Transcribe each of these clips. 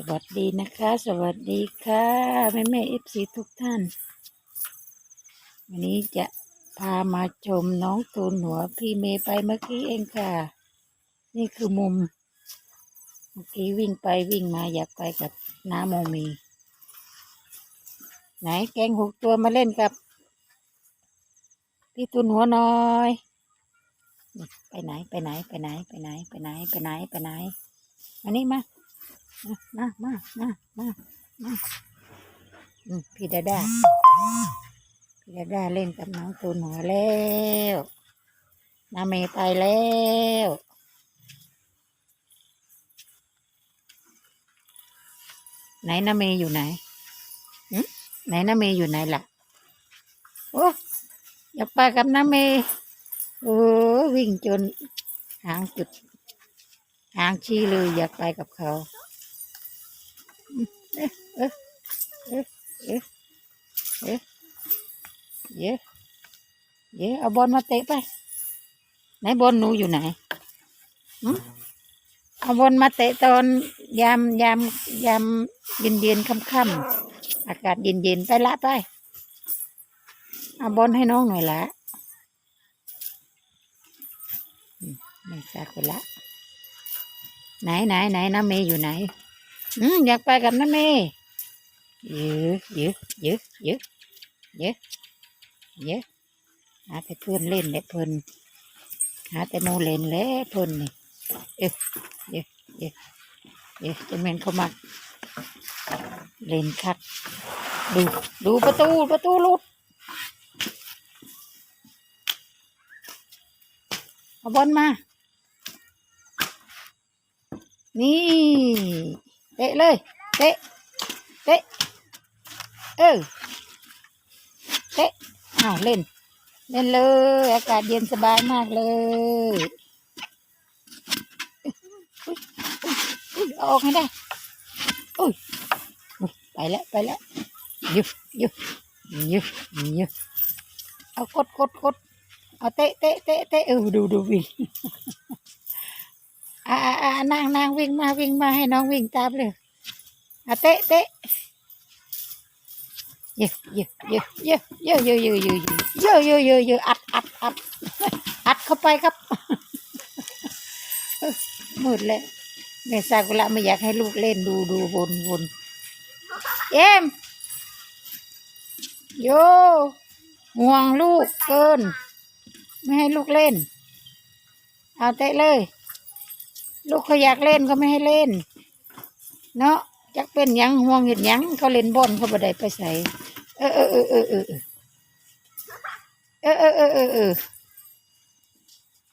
สวัสดีนะคะ สวัสดีค่ะ แม่แม่เอฟซีทุกท่าน วันนี้จะพามาชมน้องตูนหัวพี่เมย์ไปเมื่อกี้เองค่ะ นี่คือมุม เมื่อกี้วิ่งไปวิ่งมาอยากไปกับน้าโมมี ไหนแกงหกตัวมาเล่นกับ พี่ตูนหัวน้อย ไปไหนไปไหนไปไหนไปไหนไปไหนไปไหนไปไหนมานี่มา มามามามามาพี่ดาดาพี่ดาดาเล่นกับน้องตูนหัวแล้วนาเมย์ไปแล้วไหนนาเมย์อยู่ไหนหไหนนาเมย์อยู่ไหนล่ะโอ้อยากไปกับนาเมย์โอ้วิ่งจนหางจุด หางชี้เลยอยากไปกับเขา เอ๊ะเอ๊ะเอ๊ะเอ๊ะเอ๊ะเย้เย้เอาบอลมาเตะไป ไหนบอลหนูอยู่ไหนเอาบอลมาเตะตอนยามยามยามเย็นเย็นๆค่ำๆอากาศเย็นเย็นไปละไปเอาบอลให้น้องหน่อยละไม่ทราบไปละไหนไหนไหนน้าเมย์อยู่ไหน อืมอยากไปกับน้าเมย์เยอะเยอะเยอะเยอะเยอะเยอะหาแต่เพื่อนเล่นและเพื่อนหาแต่โนเล่นและเพื่อนนี่เอ๊ะเยอะเยอะเยอะจะเมนเขามาเล่นคัดดูดูประตูประตูลุดเอาบอลมา นี่ เตะเลย เตะ เตะ เออ เตะอ้าวเล่น เล่นเลย อากาศเย็นสบายมากเลยอุ๊ยอุ๊ยเอาออกให้ได้อุ้ยอุ๊ยไปแล้ว ไปแล้วยุบยุบยุบยุบเอากดกดกดเอาเตะเตะเตะเตะเออดูดูวิ่ง อ่าอ่าอ่านางนางวิ่งมาวิ่งมาให้น้องวิ่งตามเลยอะเตะเตะเยอะเยอะเยอะเยอะเยอะเยอะเยอะเยอะเยอะเยอะเยอะเยอะอัดอัดอัดอัดเข้าไปครับเอ้อมืดเลยแม่ซากุระไม่อยากให้ลูกเล่นดูดูวนวนเอ็มโยห่วงลูกเกิน ไม่ให้ลูกเล่น เอาเตะเลย ลูกเขาอยากเล่นก็ไม่ให้เล่น เนาะจักเป็นยังห่วงเห็นยังเขาเล่นบอลเขาบ่ได้ไปใส่เออเออเออเออเออเออเออเออเออเออ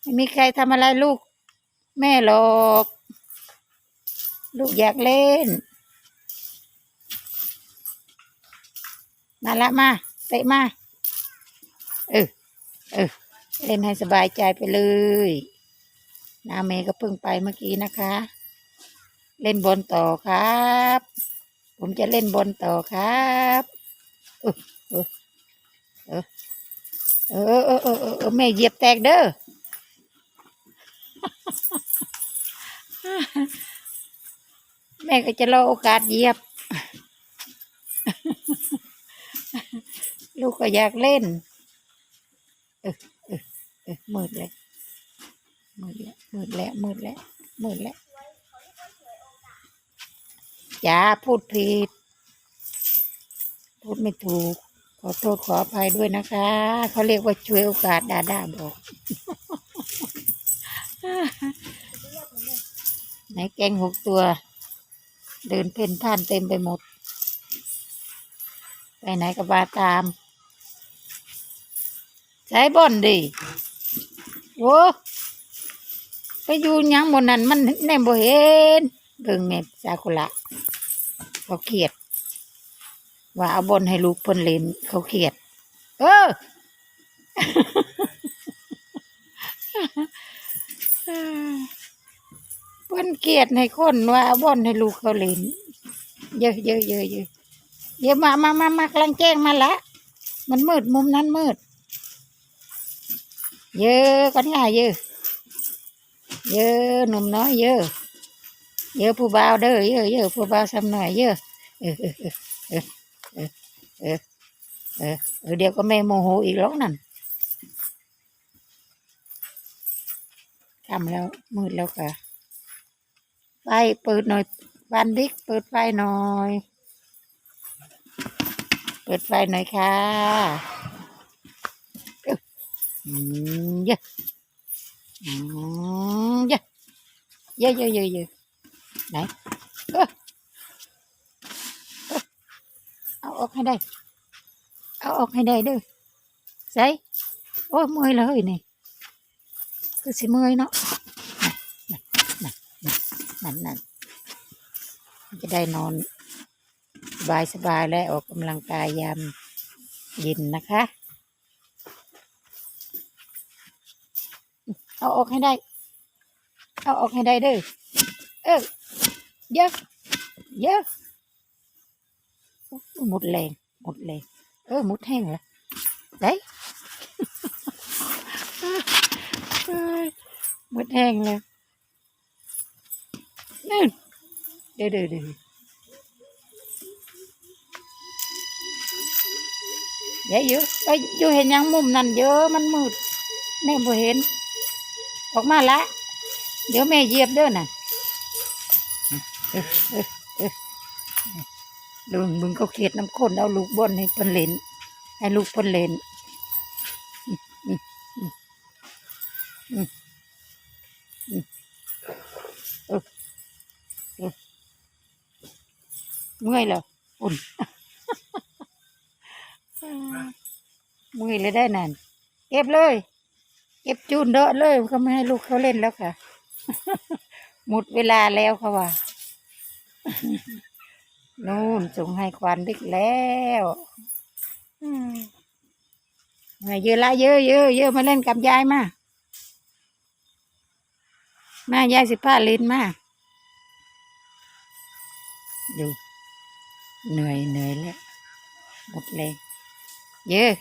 ไม่มีใครทำอะไรลูก แม่หรอก ลูกอยากเล่นมาละมาเตะมาเออเออเล่นให้สบายใจไปเลย นาเมย์ก็เพิ่งไปเมื่อกี้นะคะ เล่นบอลต่อครับ ผมจะเล่นบอลต่อครับเออเออเออเออเออเออเออแม่เหยียบแตกเด้อแม่ก็จะรอโอกาสเหยียบ ลูกก็อยากเล่น เออเออเออมืดเลย มืดแล้วมืดแล้วมืดแล้วมืดแล้วอย่าพูดผิด พูดไม่ถูก ขอโทษขออภัยด้วยนะคะ เขาเรียกว่าช่วยโอกาสดาดาบอก ไหนแกงหกตัว เดินเพ่นพ่านเต็มไปหมด ไปไหนก็บาตาม ใช้บ่อนดิโว้ ไปอยู่ยังบนนั้นมันแน่บ่เห็นเบิ่งแม่ซากุระเขาเกลียด ว่าเอาบอลให้ลูกเพิ่นเล่นเขาเกลียด เออเพิ่นเกลียดให้คนว่าเอาบอลให้ลูกเขาเล่นเยอะเยอะเยอะเยอะเยอะมามามามากลังแจ้งมาละมันมืดมุมนั้นมืด เยอะกันง่เยอะ เยอะนมน้อยเยอะเยอะผู้บ่าวเด้อเยอะเยอะผู้บ่าวซ้ำหน่อยเยอะเออเออเออเออเออเออเออเดี๋ยวก็แม่โมโหอีกแล้วนั่นทำแล้วมืดแล้วค่ะไฟเปิดหน่อยบ้านบิ๊กเปิดไฟหน่อย เปิดไฟหน่อยค่ะอืมเยอะอืมเยอะ เยอะเยอะเยอะเยอะไหนเอาออกให้ได้ เอาออกให้ได้เด้อใส่โอ้ยเมื่อยเลยนี่คือสิเมื่อยเนาะนั่นนั่นนั่นนั่นนั่นจะได้นอนสบายสบายและออกกำลังกายยามเย็นนะคะ เอาออกให้ได้ เอาออกให้ได้เด้อเออเยอะเยอะหมดแรงหมดแรงเออหมดแห้งแล้วได้เอ้ยหมดแห้งแล้วนั่นเดี๋ยวเดี๋ยวเดี๋ยวเยอะอยู่เอ้ยอยู่เห็นยังมุมนั่นเยอะมันมืดแม่บ่เห็น ออกมาละ เดี๋ยวแม่เหยียบเด้อน่ะเอ้ยเอ้ยเอ้ยลุงมึงเขาเขียดน้ำข้นเอาลูกบอนให้เพิ่นเล่นให้ลูกเพิ่นเล่นอืมอืมอืมอืมอืมเออเออเมื่อยแล้วอุ่นมือเลยได้นั่นเก็บเลย เก็บจูนเดอะเลยเขาไม่ให้ลูกเขาเล่นแล้วค่ะ หมดเวลาแล้วเขาว่านู่นส่งให้ควันบิ๊กแล้วอืมาเยอะละเยอะเยอะเยอะมาเล่นกับยายมามายายสิผ้าล่นมาดูเหนื่อยเหนื่อยแล้วหมดเลย เยอะ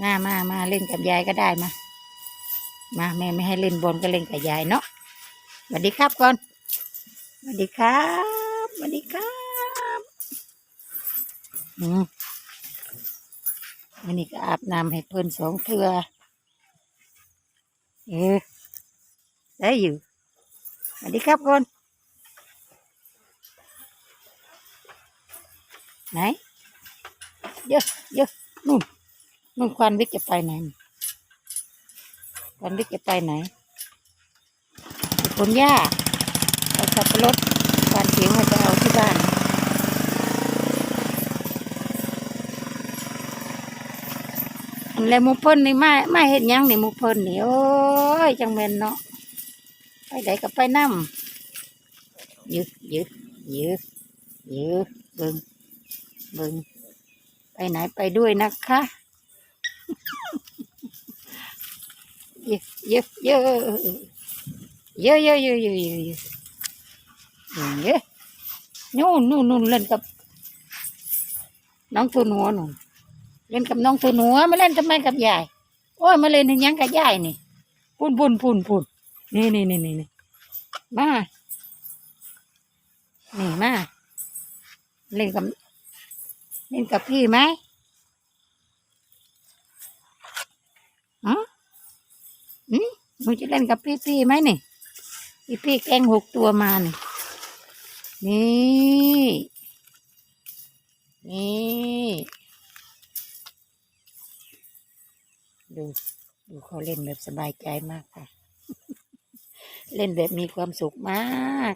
มามามาเล่นกับยายก็ได้มา มาแม่ไม่ให้เล่นบอลก็เล่นกับยายเนาะ วัสดีครับก่อนสวัสดีครับสวัสดีครับอืมวันนี้ก็อาบน้ำให้เพิ่นสองเทือเออได้อยู่สวัสดีครับก่อนไหนเยอะเยอะนู่นนู่นควันวิกจะไปไหนควันวิกจะไปไหน นหญ้าเอาสับปะรดควันเขียงมาจะเอาที่บ้านอันแล้วมูเพิ่นนี่มามาเห็นยังนี่มูเพิ่นนี่โอ้ยจังแม่นเนาะไปไหนก็ไปนั่มยืดยืดยืดยืดเบิ่งเบิ่งไปไหนไปด้วยนะคะยอะเยอะเยอะ เยอะเยอะเยอะเยอะเยอะเยอะเยอะนู่นนู่นนู่นเล่นกับ น้องตัวหนัวหนูเล่นกับน้องตัวหนัวไม่เล่นทำไมกับยายโอ้ยมาเล่นในยังกับยายนี่ปุ่นปุ่นปุ่นปุ่นนี่นี่นี่นี่นี่มานี่มาเล่นกับเล่นกับพี่ไหมอ๋ออืมหนูจะเล่นกับพี่พี่ไหมนี่ พี่พี่แก้งหกตัวมานี่นี่นี่ดูดูเขาเล่นแบบสบายใจมากค่ะ เล่นแบบมีความสุขมาก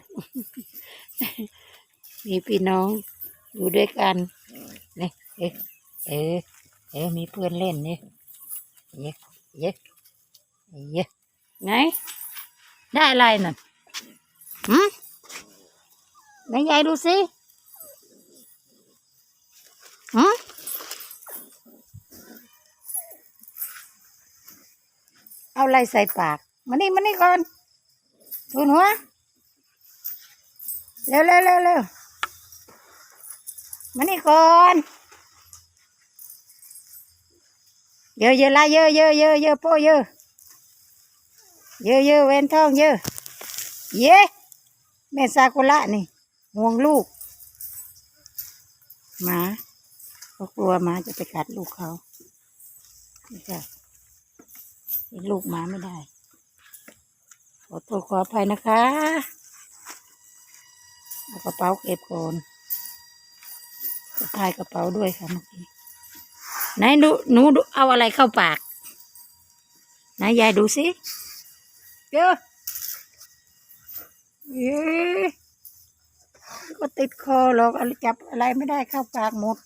มีพี่น้องอยู่ด้วยกันนี่เอ๊ะเอ๊ะเอ๊ะมีเพื่อนเล่นนี่เยอะเยอะเยอะไง ได้อะไรน่ะหืมไหนยายดูสิหืมเอาอะไรใส่ปากมานี่มานี่ก่อนทุนหัวเร็วเร็วเร็วเร็วมานี่ก่อนเยอะเยอะละเยอะเยอะเยอะเยอะโป้เยอะ เยอะเยอะเว้นทองเยอะ เย้แม่ซากุระนี่ห่วงลูก หมาเขากลัวหมาจะไปกัดลูกเขานี่ค่ะเห็นลูกหมาไม่ได้ ขอโทษขออภัยนะคะเอากระเป๋าเก็บก่อนสะพายกระเป๋าด้วยค่ะเมื่อกี้ไหนดูหนูดูเอาอะไรเข้าปากไหนยายดูสิ เจอเอ๊ก็ติดคอหรอกอะไรจับอะไรไม่ได้เข้าปากหมด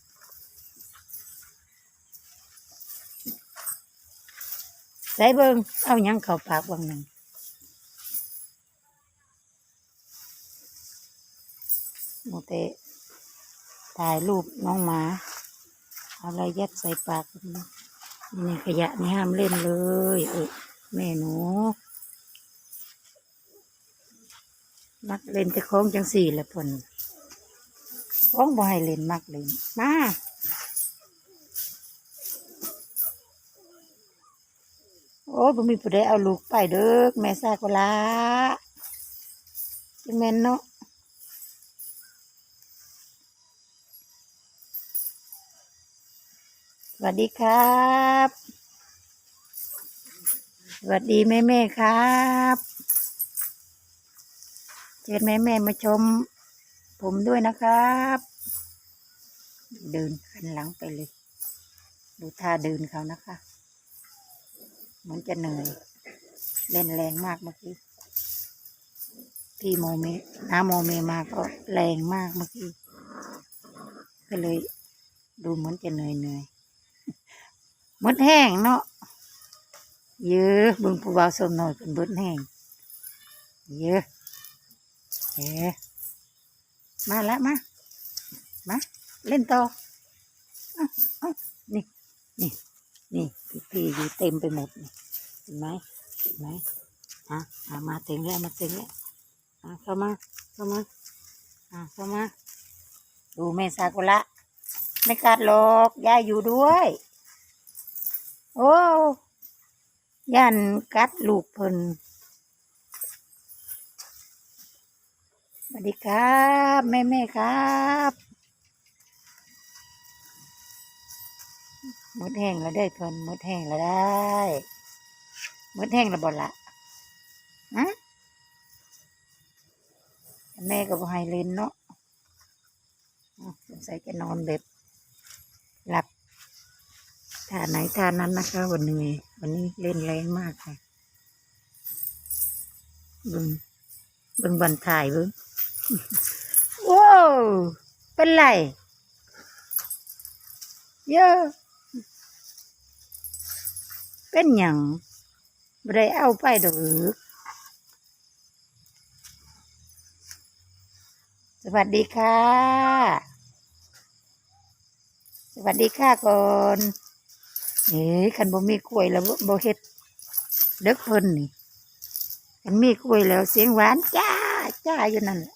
ใส่เบิงเอาหยังเข้าปากวังหนึ่งโมเตะถ่ายรูปน้องหมาเอาอะไรยัดใส่ปากนี่ขยะนี่ห้ามเล่นเลยเออแม่หนู มักเล่นแต่ของจังสี่แหละพนของบ่ให้เล่นมักเล่นมาโอ้บ่มีผู้ใดเอาลูกไปเด้อแม่ซากุละจังแม่นเนาะสวัสดีครับ สวัสดีแม่แม่ครับ ชิญแม่แม่มาชม ผมด้วยนะครับ เดินขันหลังไปเลย ดูท่าเดินเขานะคะเหมือนจะเหนื่อยเล่นแรงมากเมื่อกี้พี่โมเมน้าโมเมมาก็แรงมากเมื่อกี้ก็เลย ดูเหมือนจะเหนื่อยเหนื่อยมดแห้งเนาะเยอะบึงผู้บ่าวสมหน่อยเป็นเบิดแห้งเยอะ เอ๊ะมาแล้วมา มา เล่นต่ออะอะนี่ นี่ นี่พี่อยู่เต็มไปหมดนี่เห็นไหมเห็นไหมอะอะมาถึงแล้วมาถึงแล้วอะเข้ามา เข้ามา อะเข้ามา ดูแม่ซากุระไม่กัดหรอกยายอยู่ด้วย โอ้ยันกัดลูกเพิ่น สวัสดีครับ แม่แม่ครับมดแห้งแล้วได้เพิ่นมดแห้งแล้วได้มดแห้งแล้วบ่ละฮะแม่ก็บ่ให้เล่นเนาะอะสงสัยจะนอนแบบหลับท่าไหนท่านั้นนะคะ วันนี้วันนี้เล่นแรงมากค่ะบึงบึงบันถ่ายบึง ว้าวเป็นไรเยอะเป็นหยังบ่ได้เอาไปดอกหรือสวัสดีค่ะ สวัสดีค่ะก่อนเอ้ยคันบ่มีกล้วยแล้วบ่บ่เฮ็ดเด็กเพิ่นนี่คันมีกล้วยแล้วเสียงหวานจ้าจ้าอยู่นั่นแหละ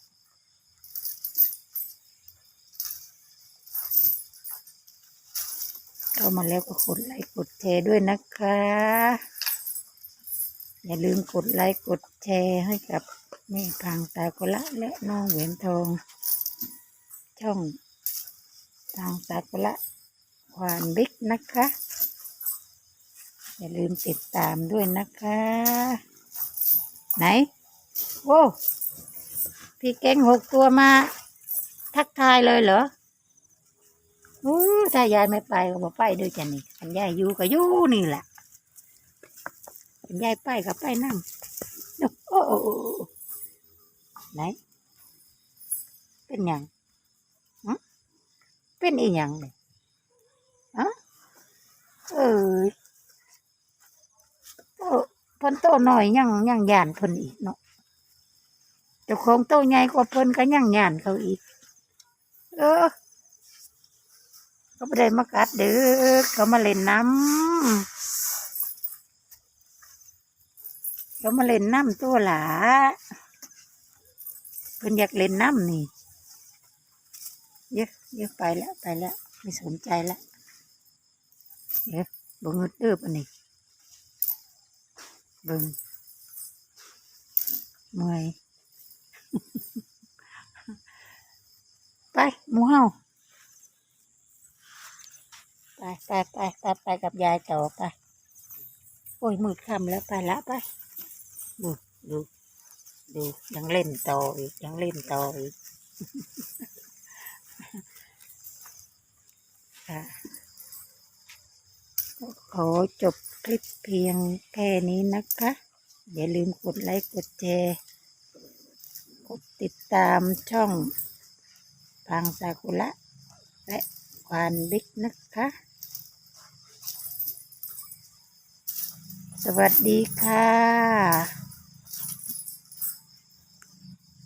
เข้ามาแล้วก็กดไลค์กดแชร์ด้วยนะคะ อย่าลืมกดไลค์กดแชร์ให้กับแม่พังตากุละและน้องเหวียนทอง ช่องทางตากุละควานบิ๊กนะคะ อย่าลืมติดตามด้วยนะคะ ไหนโอ้พี่เก่งหกตัวมา ทักทายเลยเหรอ ถ้ายายไม่ไปก็บอกไปด้วยจ้ะนี่อันยายอยู่ก็อยู่นี่แหละอันยายไปก็ไปนั่งโอ้โอ้โอ้โอ้ไหน เป็นยังเป็นอีหยังเลยฮะเอ้ยโตเพิ่นโตหน่อยยังยังย่านเพิ่นอีกเนาะเจ้าของโตใหญ่กว่าเพิ่นก็ยังย่านเขาอีก เออ ก็ไม่ได้มากัดเด้อเขามาเล่นน้ำเขามาเล่นน้ำตัวหลาเพิ่นอยากเล่นน้ำนี่เยอะเยอะไปแล้วไปแล้วไม่สนใจแล้วเยวเบิ่งเด้อปะนี่บิ่งเมื่อย ไปหมูเฮา ไปไปไปไปไปกับยายต่อไปโอ้ยมืดค่ำแล้วไปละไปดูดูดูยังเล่นต่ออีกยังเล่นต่ออีกค่ะขอจบคลิปเพียงแค่นี้นะคะ อย่าลืมกดไลค์กดแชร์กดติดตามช่องพังซากุระและควานบิ๊กนะคะ สวัสดีค่ะ